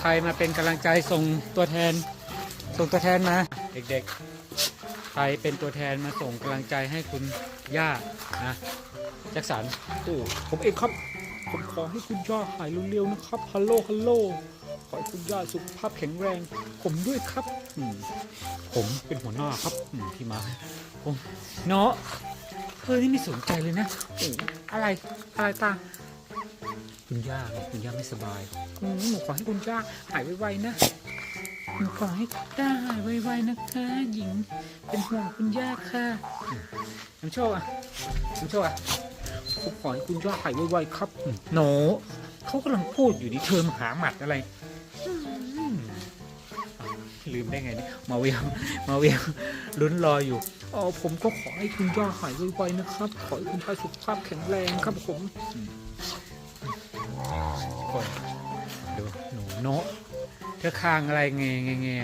ใครมาเป็นกำลังใจส่งตัวแทน ส่งตัวแทนมา เด็กๆ ใครเป็นตัวแทนมาส่งกำลังใจให้คุณย่านะแจ็คสันโอ้ผมเองครับ ผมขอให้คุณย่าหายเร็วๆนะครับฮัลโหลฮัลโหลขอให้คุณย่าสุขภาพแข็งแรง ผมด้วยครับอืมผมเป็นหัวหน้าครับอืมพี่มาผมเนาะเธอนี่ไม่สนใจเลยนะโอ้อะไรอะไรตา คุณย่าคุณย่าไม่สบายอืมหนูขอให้คุณย่าหายไวๆนะหนูขอให้ย่าหายไวๆนะคะ หญิงเป็นห่วงคุณย่าค่ะน้ำโชคอะน้ำโชคอะผมขอให้คุณย่าหายไวๆครับอืมโนเขากำลังพูดอยู่นี่เธอมาหาหมัดอะไรลืมได้ไงเนี่ยมาเวียมมาเวียมลุ้นรออยู่อ๋อผมก็ขอให้คุณย่าหายไวๆนะครับ ขอให้คุณย่าสุขภาพแข็งแรงครับผม คนดูหนูโนะเธอคางอะไรเงยเงยเงย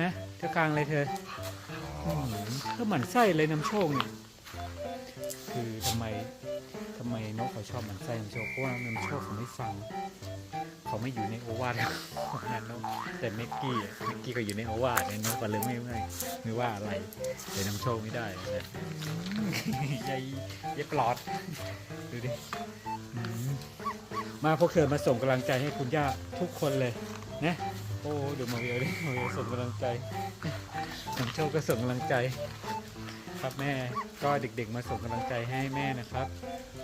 ฮะเธอคางอะไรเธออืมเธอหมั่นไส้เลยน้ำโชคเนี่ยคือทำไมทำไมนกเขาชอบหมั่นไส้น้ำโชคเพราะว่าน้ำโชคเขาไม่ฟัง เขาไม่อยู่ในโอวาทของนันนกแต่เมกกี้เมกกี้ก็อยู่ในโอวาทเนี่ยนกก็เลยไม่ไม่ไม่ว่าอะไรเลยนำโชคไม่ได้นะยายยายปลอดดูดิมาพวกเธอมาส่งกำลังใจให้คุณย่าทุกคนเลยนะโอ้ดูมาเวียวดิมาเวียวส่งกำลังใจนำโชคก็ส่งกำลังใจ ครับแม่ก็เด็กๆมาส่งกำลังใจให้แม่นะครับ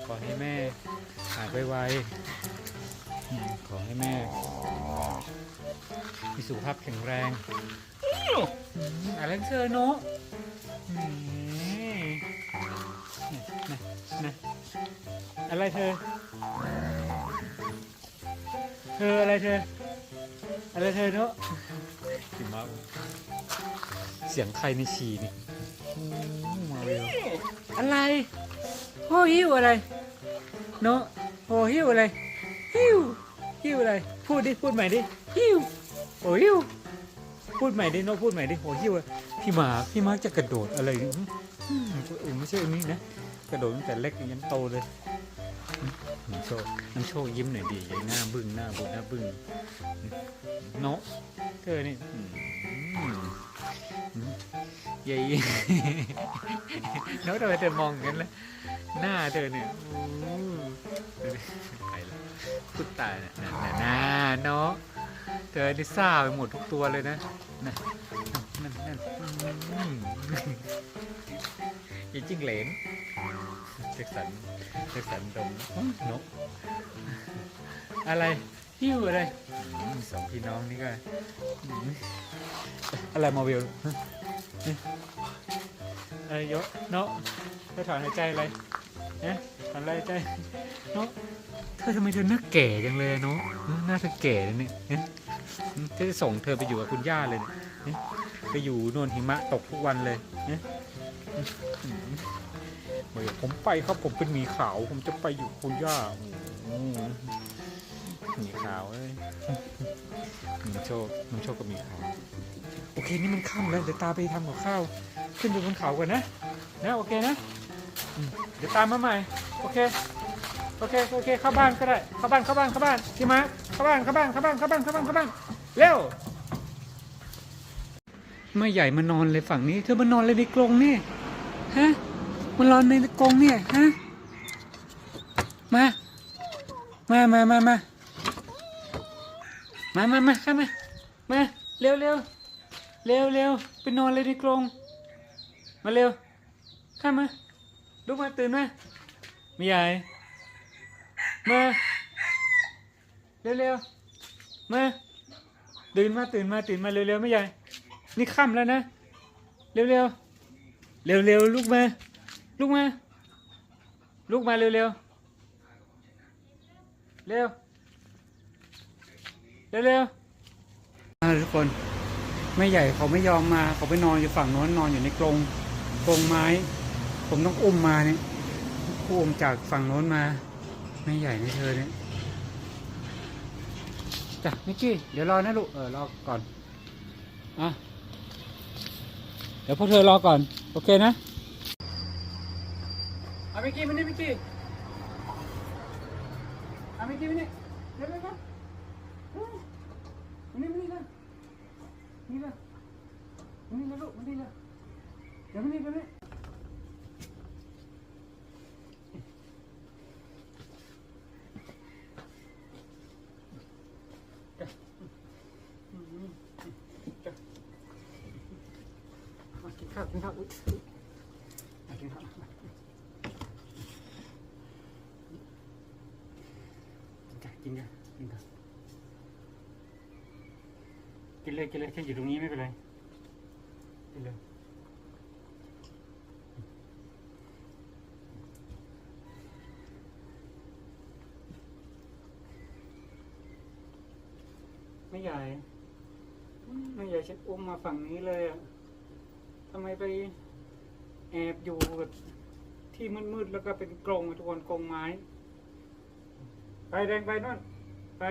ขอให้แม่หายไวๆ อืมขอให้แม่ มีสุขภาพแข็งแรงอะไรของเธอเนาะนี่นะนะอะไรเธอ เธออะไรเธอ อะไรเธอเนาะสิมาเสียงใครในฉี่นี่มาเร็วอะไรโอ้หิวอะไร เนาะโอ้หิวอะไร อะไร พูดดิ พูดใหม่ดิฮิว โอ้ฮิว พูดใหม่ดิโนพูดใหม่ดิ โอ้ฮิวพี่หมาพี่มาร์คจะกระโดดอะไรอืมอืมเออไม่ใช่อันนี้นะ กระโดดตั้งแต่เล็กยันโตเลยอืมน้ำโชคน้ำโชคยิ้มหน่อยดิใหญ่หน้าบึ้งหน้าบุญหน้าบึ้งเนาะเธอนี่ ใหญ่เนาะทำไมเธอมองงั้นล่ะหน้าเธอเนี่ยอู้ดูไปแล้วพูดตายนะนะนะนะเนาะเธอนี่ซ่าไปหมดทุกตัวเลยนะนะนั่นนั่นอืมอีจิ้งเหลนเจ็กสันเจ็กสันดมนกอะไร หิ้วอะไรอืมสองพี่น้องนี่ก็อืมอะไรมาวิลอะไรเยอะเนาะเธอถอนหายใจอะไรเนี่ยถอนหายใจเนาะเธอทำไมเธอหน้าแก่จังเลยเนาะหน้าเธอแก่เลยเนี่ยเนี่ยเธอจะส่งเธอไปอยู่กับคุณย่าเลยเนี่ยเนี่ยไปอยู่โนนหิมะตกทุกวันเลยเนี่ยอืมเมื่อผมไปครับผมเป็นหมีขาว ผมจะไปอยู่กับคุณย่าอ้โหมีขาวเอ้ยน้ำโชคน้ำโชคกับหมีขาว โอเคนี่มันค่ำแล้วเดี๋ยวตาไปทำกับข้าว ขึ้นอยู่บนเขาก่อนนะ นะโอเคนะอืมเดี๋ยวตามมาใหม่ โอเค โอเค โอเค เข้าบ้านก็ได้ เข้าบ้าน เข้าบ้าน เข้าบ้านพี่มาเข้าบ้าน เข้าบ้าน เข้าบ้าน เข้าบ้าน เข้าบ้าน เข้าบ้าน เร็ว ไม่ใหญ่มานอนเลยฝั่งนี้ เธอมานอนเลยในกรงนี่ ฮะ มานอนในกรงเนี่ย ฮะ มา มามามามา มามามาข้ามา มา เร็วเร็วเร็วเร็วไปนอนเลยในกรง มาเร็ว ข้ามา ลุกมาตื่นมาไม่ใหญ่มา เร็วๆมาตื่นมาตื่นมาตื่นมาเร็วๆไม่ใหญ่ นี่ค่ำแล้วนะ เร็วๆเร็วๆลุกมา ลุกมา ลุกมาเร็วๆเร็ว เร็วๆทุกคนไม่ใหญ่เขาไม่ยอมมาเขาไปนอนอยู่ฝั่งโน้นนอนอยู่ในกรงกรงไม้ ผมต้องอุ้มมาเนี่ยอุ้มจากฝั่งโน้นมา ไม่ใหญ่นะเธอเนี่ยจ้ะนิกกี้เดี๋ยวรอนะลูกเออรอก่อนอะเดี๋ยวพวกเธอรอก่อน โอเคนะเอามิกกี้มานี่มิกกี้เอามิกกี้มานี่เร็วๆครับ นี่เลยมานี่เลยลูกมานี่เลยเดี๋ยวมานี่เดี๋ยวมานี่มากินข้าวกินข้าวอุ๊ยมากินข้าวมากินกันกินกันกินกัน กินเลยกินเลยฉันอยู่ตรงนี้ไม่เป็นไรกินเลยไม่ใหญ่ไม่ใหญ่ฉันอุ้มมาฝั่งนี้เลยอะทำไมไปแอบอยู่แบบที่มืดๆแล้วก็เป็นกรงทุกคนกรงไม้ ไปแดงไปนู่นไป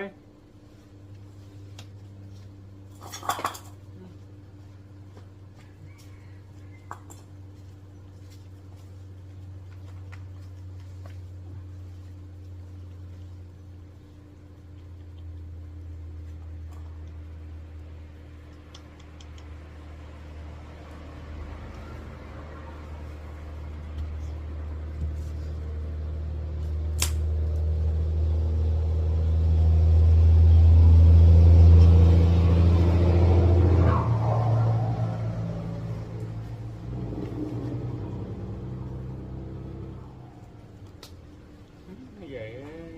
ไม่ใหญ่เอ้ย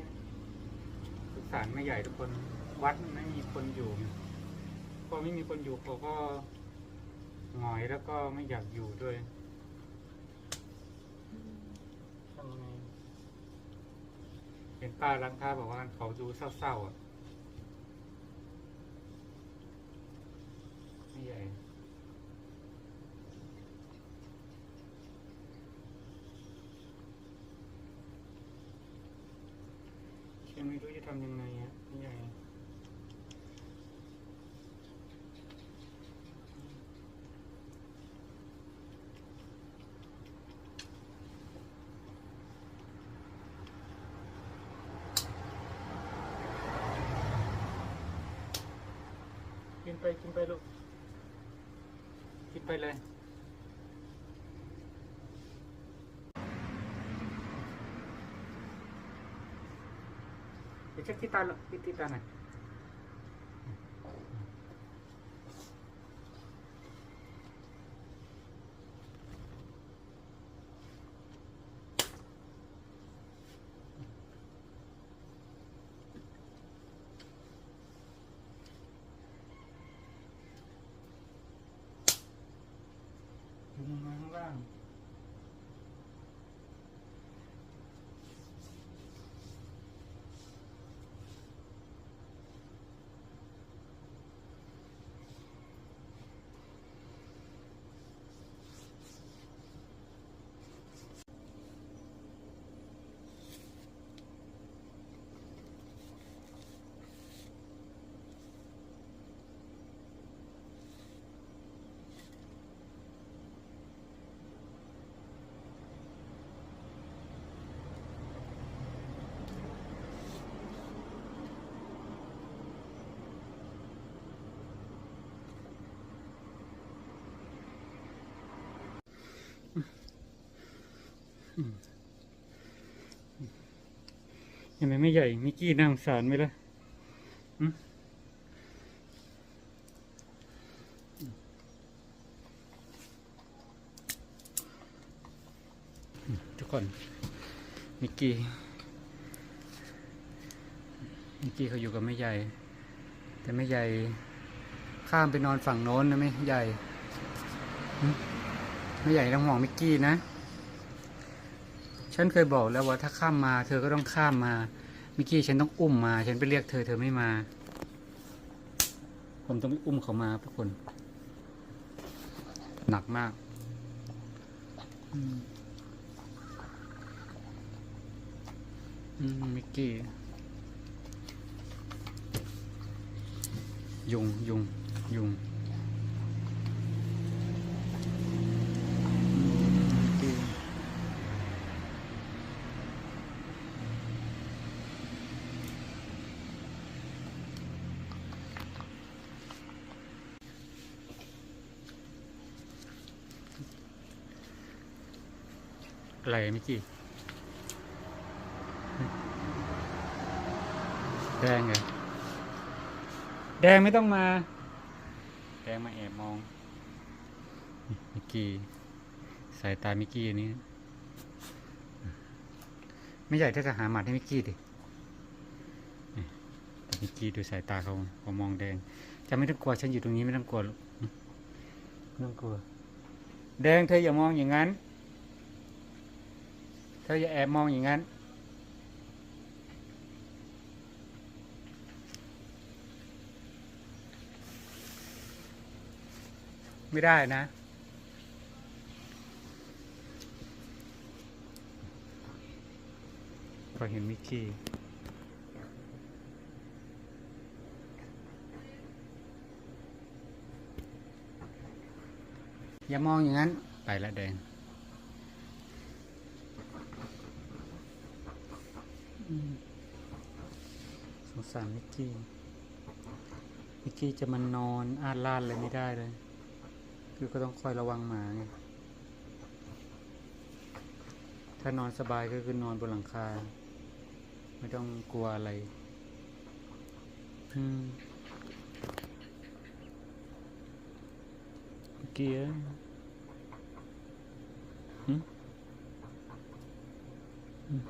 สงสารไม่ ใหญ่ทุกคนวัดไม่มีคนอยู่พอไม่มีคนอยู่เขาก็หงอยแล้วก็ไม่อยากอยู่ด้วยทำไงเห็นป้าร้านค้าบอกว่าเขาดูเศร้าๆอะไม่ใหญ่ ยังไม่รู้จะทำยังไงอะไม่ใหญ่ กิน ไปกินไปลูก กินไปเลย เดี๋ยวเช็คที่ตาลูกที่ที่ตาหน่อย เห็นไหมไม่ใหญ่มิกกี้น่าสงสารไหมล่ะทุกคน มิกกี้ มิกกี้เขาอยู่กับแม่ใหญ่ แต่แม่ใหญ่ ข้ามไปนอนฝั่งโน้นนะแม่ใหญ่หึแม่ใหญ่ต้องห่วงมิกกี้นะ ฉันเคยบอกแล้วว่าถ้าข้ามมา เธอก็ต้องข้ามมามิกกี้ฉันต้องอุ้มมา ฉันไปเรียกเธอเธอไม่มา ผมต้องไปอุ้มเขามาทุกคน หนักมากมอืมมิกกี้ ยุงยุงยุง อะไรมิกกี้แดงเหรอแดงไม่ต้องมา แดงมาแอบมองนี่มิกกี้สายตามิกกี้อันนี้ ไม่ใหญ่ถ้าจะหาหมัดให้มิกกี้ดินี่แต่มิกกี้ดูสายตาเขาเขามองแดง จะไม่ต้องกลัวฉันอยู่ตรงนี้ไม่ต้องกลัวหรอกไม่ต้องกลัว แดงเธออย่ามองอย่างนั้น เธออย่าแอบมองอย่างนั้น ไม่ได้นะ พอเห็นมิกกี้อย่ามองอย่างนั้น ไปละแดงอืม สงสารมิกกี้ มิกกี้จะมันนอนอาดลาดเลยไม่ได้เลย คือก็ต้องคอยระวังหมาไง ถ้านอนสบายก็คือนอนบนหลังคา ไม่ต้องกลัวอะไร อืมมิกกี้เอ้ยหึอืม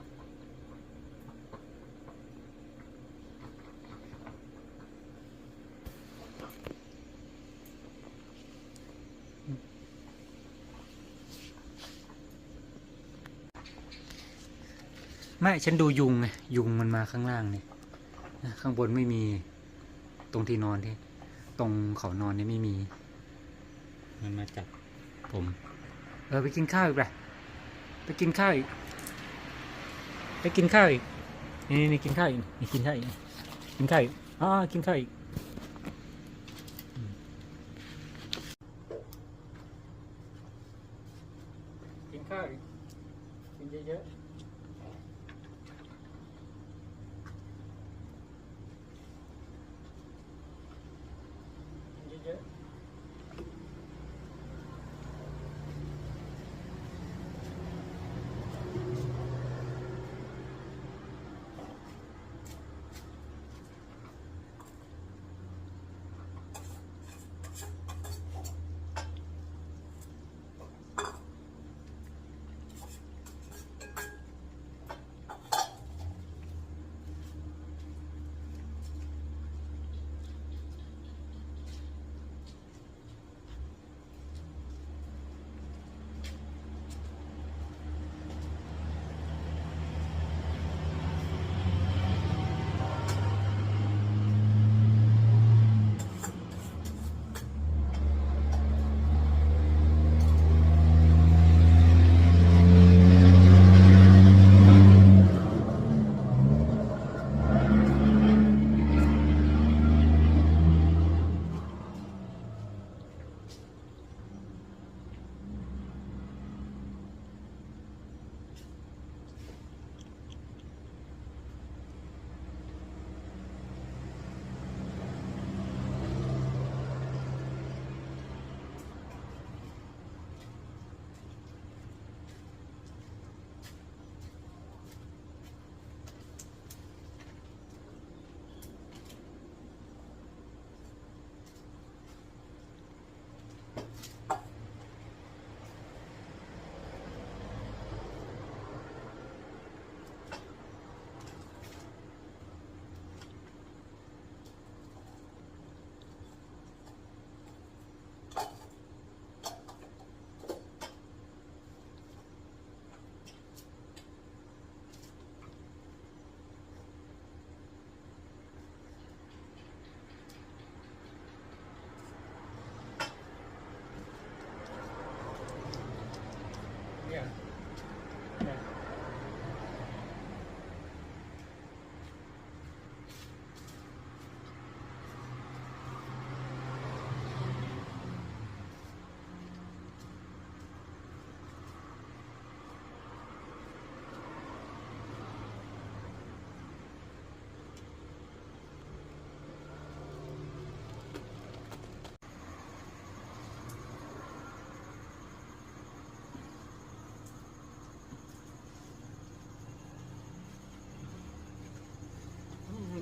ไม่ ฉันดูยุงไงยุงมันมาข้างล่างเนี่ยข้างบนไม่มีตรงที่นอนที่ ตรงเขานอนนี่ไม่มี มันมาจับผม เออไปกินข้าวอีกไปไปกินข้าวอีกไปกินข้าวอีกนี่นี่กินข้าวอีกนี่กินข้าวอีกกินข้าวอีกอ๋อกินข้าวอีก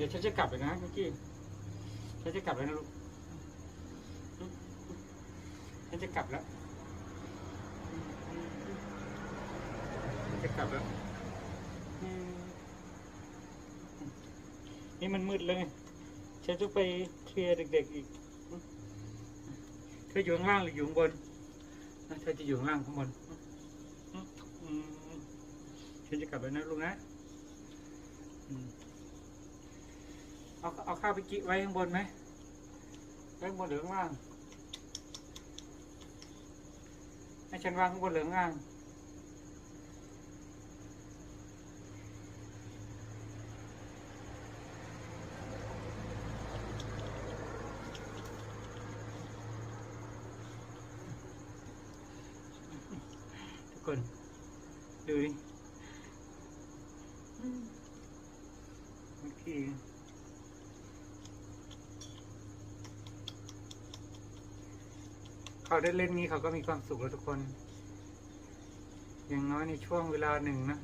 ดี๋ยวฉันจะกลับเลยนะเมื่อกี้ฉันจะกลับแล้วนะลูกฉันจะกลับแล้วฉันจะกลับแล้วนี่มันมืดเลยฉันจะไปเคลียร์เด็กๆอีกเธออยู่ข้างล่างหรืออยู่ข้างบนเธอจะอยู่ข้างล่างข้างบนฉันจะกลับแล้วนะลูกนะ เอาเอาข้าวไปกิไว้ข้างบนไหมไว้ข้างบนหรือข้างล่างให้ฉันวางข้างบนหรือข้างล่าง ทุกคน ดูดิเมื่อกี้ เขาได้เล่นนี้เขาก็มีความสุขแล้วทุกคน อย่างน้อยในช่วงเวลาหนึ่งนะ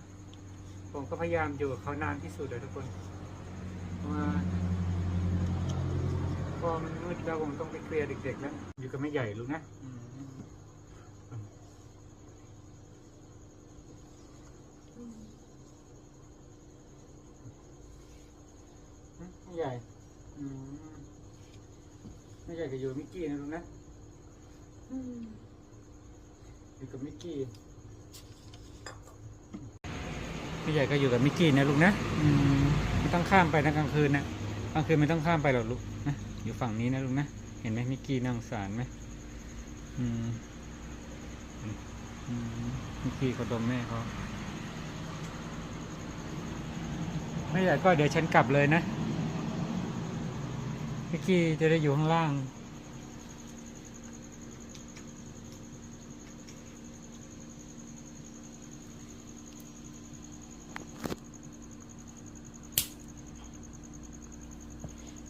ผมก็พยายามอยู่กับเขานานที่สุดเลยทุกคนพราะว่าพอมันมืดแล้วผมต้องไปเคลียร์เด็กๆแล้ว อยู่กับไม่ใหญ่รู้นะไม่ใหญ่ไม่ใหญ่ก็อยู่มิกกี้นะลุงนะอยู่ กับมิกกี้ไม่ใหญ่ก็อยู่กับมิกกี้นะลุงนะมไม่ต้องข้ามไปนะกลางคืนนะกลางคืนไม่ต้องข้ามไปหรอกลูกนะอยู่ฝั่งนี้นะลุงนะเห็นไหมมิกกี้น่าสงสารไหมอืมมิกกี้เขาดมแม่เขาไม่ใหญ่ก็เดี๋ยวฉันกลับเลยนะพี่กี้จะได้อยู่ข้างล่าง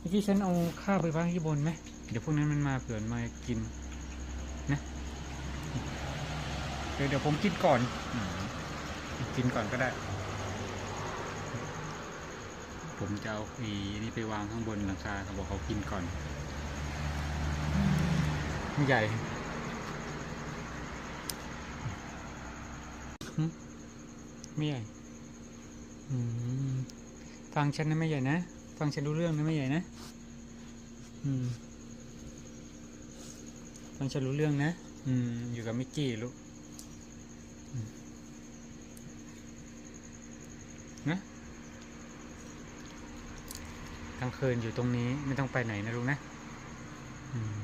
พี่กี้ฉันเอาข้าวไปวางที่บนไหมเดี๋ยวพวกนั้นมันมาเผื่อมากินนะเดี๋ยวเดี๋ยวผมกินก่อนอกินก่อนก็ได้ ผมจะเอาอ้นี่ไปวางข้างบนหลังคาเขาบอกเขากินก่อนไม่ใหญ่ไม่ใหญ่อืมฟังฉันนะไม่ใหญ่นะ ฟังฉันรู้เรื่องนะไม่ใหญ่นะ อืม ฟังฉันรู้เรื่องนะ อืม อยู่กับมิกกี้ลูกนะกลางคืนอยู่ตรงนี้ไม่ต้องไปไหนนะลุงนะ อืม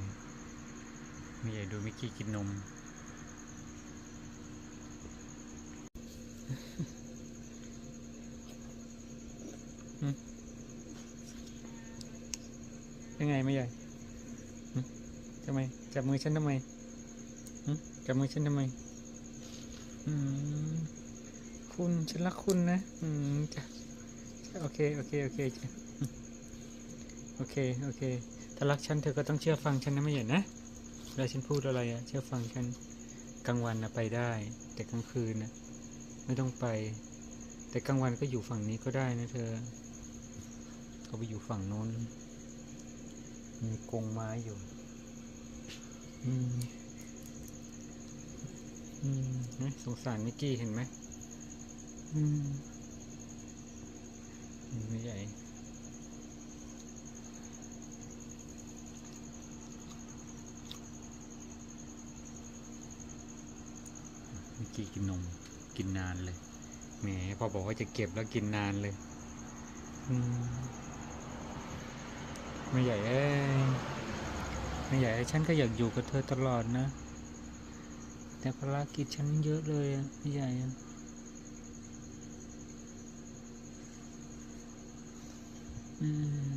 มไม่ใหญ่ดูมิกกี้กินนม อืม ยังไงไม่ใหญ่ทำไม จับมือฉันทำไมจับมือฉันทำไม คุณฉันรักคุณนะ อืมจ้ะโอเค โอเค โอเคจ้ะโอเค โอเค ถ้ารักฉันเธอก็ต้องเชื่อฟังฉันนะไม่ใหญ่นะเวลาฉันพูดอะไรอะเชื่อฟังฉันกลางวันนะไปได้ แต่กลางคืนนะไม่ต้องไป แต่กลางวันก็อยู่ฝั่งนี้ก็ได้นะเธอ เขาไปอยู่ฝั่งโน้น มีกรงไม้อยู่ อืม อืมนไหมสงสารมิกกี้เห็นไหม อืมมไม่ใหญ่เมื่อกี้กินนม กินนานเลยแหมพอบอกว่าจะเก็บแล้วกินนานเลย อืม ไม่ใหญ่เอ้ยไม่ใหญ่เอ้ยฉันก็อยากอยู่กับเธอตลอดนะ แต่ภารกิจฉันเยอะเลยอะไม่ใหญ่อืม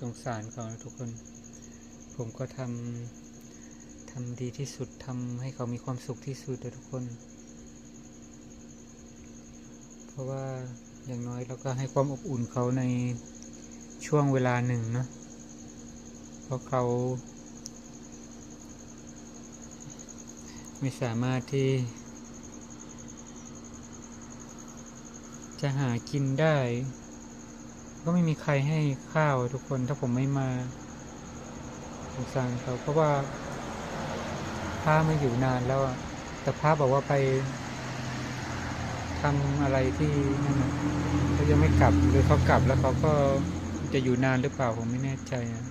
สงสารเขาทุกคน ผมก็ทำทำดีที่สุดทำให้เขามีความสุขที่สุดทุกคน เพราะว่าอย่างน้อยเราก็ให้ความอบอุ่นเขาในช่วงเวลาหนึ่งเนาะเพราะเขา ไม่สามารถที่ จะหากินได้ ก็ไม่มีใครให้ข้าวทุกคนถ้าผมไม่มาสงสารเขาเพราะว่าพระไม่อยู่นานแล้วแต่พระบอกว่าไป ทำอะไรที่นั่นนะเขายังไม่กลับหรือเขากลับแล้วเขาก็จะอยู่นานหรือเปล่าผมไม่แน่ใจนะ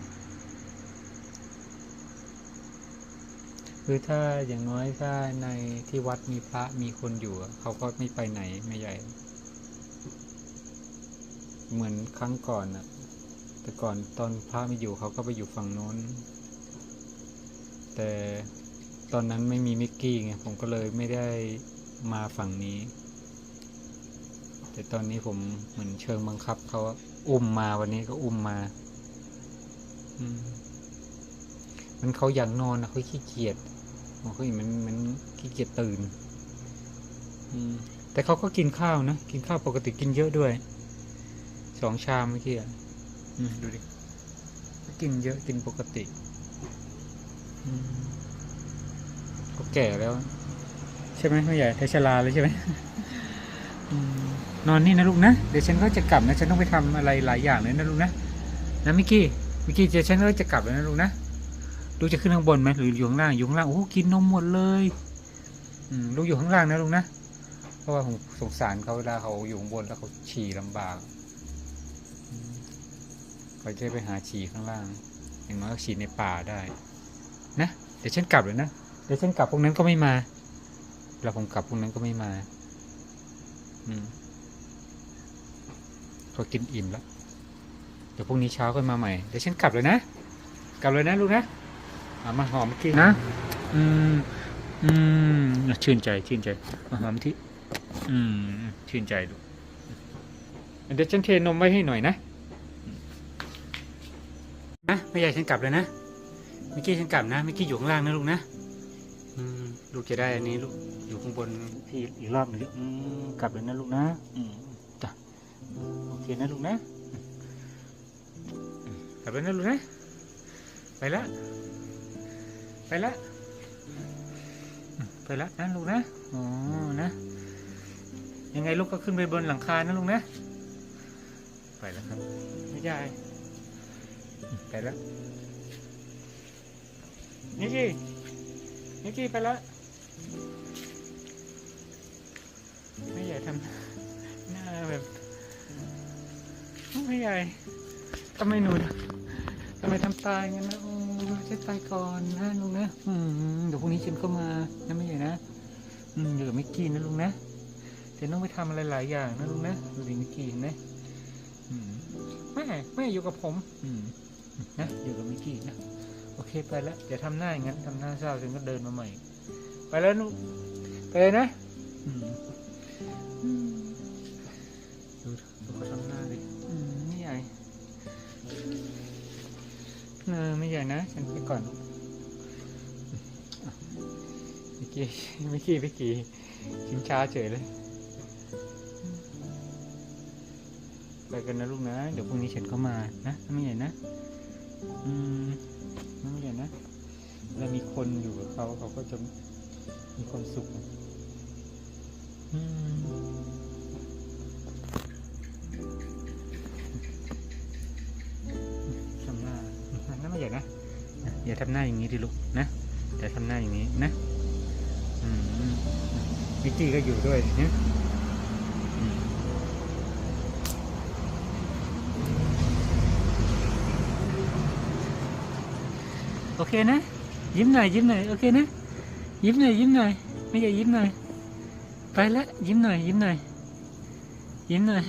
คือถ้าอย่างน้อยถ้าในที่วัดมีพระมีคนอยู่ เขาก็ไม่ไปไหนไม่ใหญ่ เหมือนครั้งก่อนนะแต่ก่อนตอนพระไม่อยู่เขาก็ไปอยู่ฝั่งโน้น แต่ตอนนั้นไม่มีมิกกี้ไงผมก็เลยไม่ได้มาฝั่งนี้ แต่ตอนนี้ผมเหมือนเชิงบังคับเขาอุ้มมาวันนี้ก็อุ้มมา อืมมันเขาอยากนอนนะเขาขี้เกียจมันเขามันมันขี้เกียจตื่น อืม แต่เขาก็กินข้าวนะ กินข้าวปกติกินเยอะด้วย สองชามเมื่อกี้อะดูดิกินเยอะกินปกติอืมเขาแก่แล้ว ใช่ไหมไม่ใหญ่เทชราเลยใช่ไหม นอนนี่นะลูกนะ เดี๋ยวฉันก็จะกลับนะ ฉันต้องไปทำอะไรหลายอย่างเลยนะลูกนะ นะมิกกี้ มิกกี้เดี๋ยวฉันก็จะกลับแล้วนะลูกนะ ลูกจะขึ้นข้างบนไหมหรืออยู่ข้างล่าง อยู่ข้างล่าง โอ้ กินนมหมดเลยอืมลูกอยู่ข้างล่างนะลูกนะ เพราะว่าผมสงสารเขาเวลาเขาอยู่ข้างบนแล้วเขาฉี่ลำบากเขาจะได้ไปหาฉี่ข้างล่าง อย่างน้อยก็ฉี่ในป่าได้ นะ เดี๋ยวฉันกลับเลยนะ เดี๋ยวฉันกลับพวกนั้นก็ไม่มา แล้วผมกลับพวกนั้นก็ไม่มา อืม เขากินอิ่มแล้ว เดี๋ยวพรุ่งนี้เช้าค่อยมาใหม่ เดี๋ยวฉันกลับเลยนะ กลับเลยนะลูกนะเอามาหอมกินนะ อืม อืม ชื่นใจ ชื่นใจ มาหอมที่ อืม ชื่นใจลูก เดี๋ยวฉันเทนมไว้ให้หน่อยนะ นะไม่ใหญ่ฉันกลับเลยนะเมื่อกี้ฉันกลับนะเมื่อกี้อยู่ข้างล่างนะลูกนะอืมลูกจะได้อันนี้ลูกอยู่ข้างบนที่อีกรอบหนึ่งอืมกลับเลยนะลูกนะอืมจ้ะ โอเคนะลูกนะกลับเลยนะลูกนะ ไปละ ไปละ ไปละนะลูกนะ อ๋อ นะ ยังไงลูกก็ขึ้นไปบนหลังคานะลูกนะ ไปแล้วครับ ไม่ใช่ไปแล้วนิกกี้นิกกี้ไปแล้วไม่ใหญ่ทำหน้าแบบ ไม่ใหญ่ทำไมหนูทำไมทำตายงั้นนะโอ้ฉันตายก่อนนะลุงนะอืมเดี๋ยวพรุ่งนี้ฉันก็มานะไม่ใหญ่นะอืมอยู่กับมิกกี้นะลุงนะเดี๋ยวต้องไปทำอะไรหลายอย่างนะลุงนะดูดิมิกกี้เห็นไหมแม่แม่อยู่กับผม อืมนะอยู่กับมิกกี้นะโอเคไปแล้วเดี๋ยวทำหน้าอย่างนั้นทำหน้าเศร้าฉันก็เดินมาใหม่ ไปแล้วนุไปเลยนะดูดูเขาทำ เออไม่ใหญ่นะฉันไปก่อนเมื่อกี้เมื่อกี้เมื่อกี้ชิงช้าเฉยเลยไปกันนะลูกนะ เดี๋ยวพรุ่งนี้ฉันก็มานะไม่ใหญ่นะ อืมไม่ใหญ่นะแล้วมีคนอยู่กับเขาเขาก็จะมีความสุข อืม อย่าทำหน้าอย่างนี้ดิลูกนะอย่าทำหน้าอย่างนี้นะอืมวิกกี้ก็อยู่ด้วยเนี่ยโอเคนะ ยิ้มหน่อยยิ้มหน่อยโอเคนะ ยิ้มหน่อยยิ้มหน่อยไม่ใช่ยิ้มหน่อยไปละยิ้มหน่อยยิ้มหน่อยยิ้มหน่อย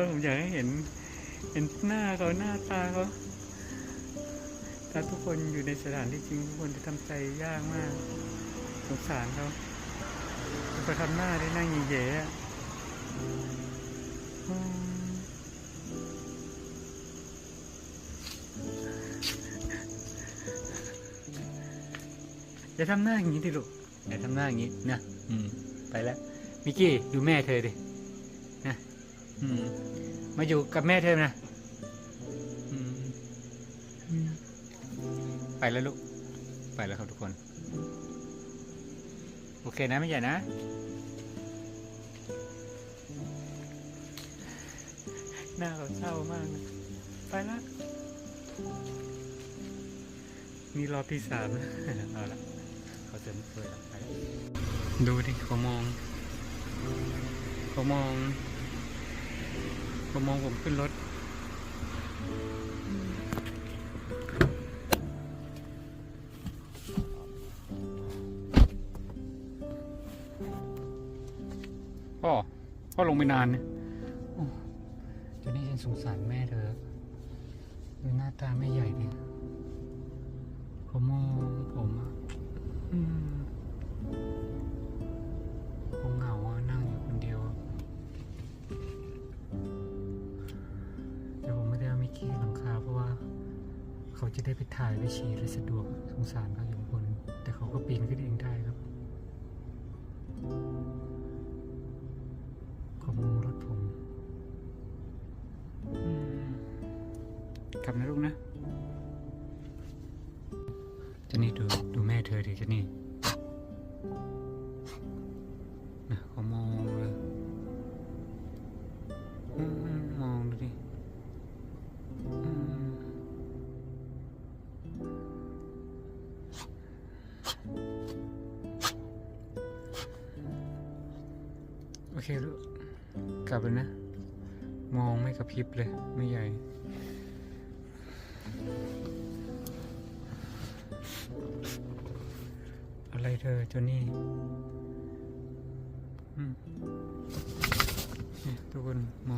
คนผมอยากให้เห็น เห็นหน้าเขาหน้าตาเขาถ้าทุกคนอยู่ในสถานที่จริงทุกคนจะทำใจยากมาก สงสารเขาไปทำหน้าได้นั่งเย่ๆอะอย่าทำหน้าอย่างนี้ดิลูกอย่าทำหน้าอย่างนี้นะ อืม ไปแล้ว มิกกี้ ดูแม่เธอดิ นะ อืม มาอยู่กับแม่เธอนะอืมอืมไปแล้วลูก ไปแล้วครับทุกคน โอเคนะไม่ใหญ่นะ หน้าเขาเศร้ามากนะไปแล้วนี่รอบที่สามแล้วเอาละเขาจะไม่เคยหลับไปแล้วดูดิเขามองเขามอง เขามองผมขึ้นรถ พ่อ พ่อลงไปนานเนี่ยโอ้เดี๋ยวนี้ฉันสงสารแม่เธอดูหน้าตาแม่ใหญ่เลย ได้ไปถ่ายไปฉี่ได้สะดวกสงสารเขาอยู่บน แต่เขาก็ปีนขึ้นเองได้ครับขอมูรถผมอืมกลับนะลูกนะเจนนี่ดูดูแม่เธอดิเจนนี่ ยิบเลย ไม่ใหญ่ อะไรเธอจนนี่อืมเนี่ยทุกคนมอง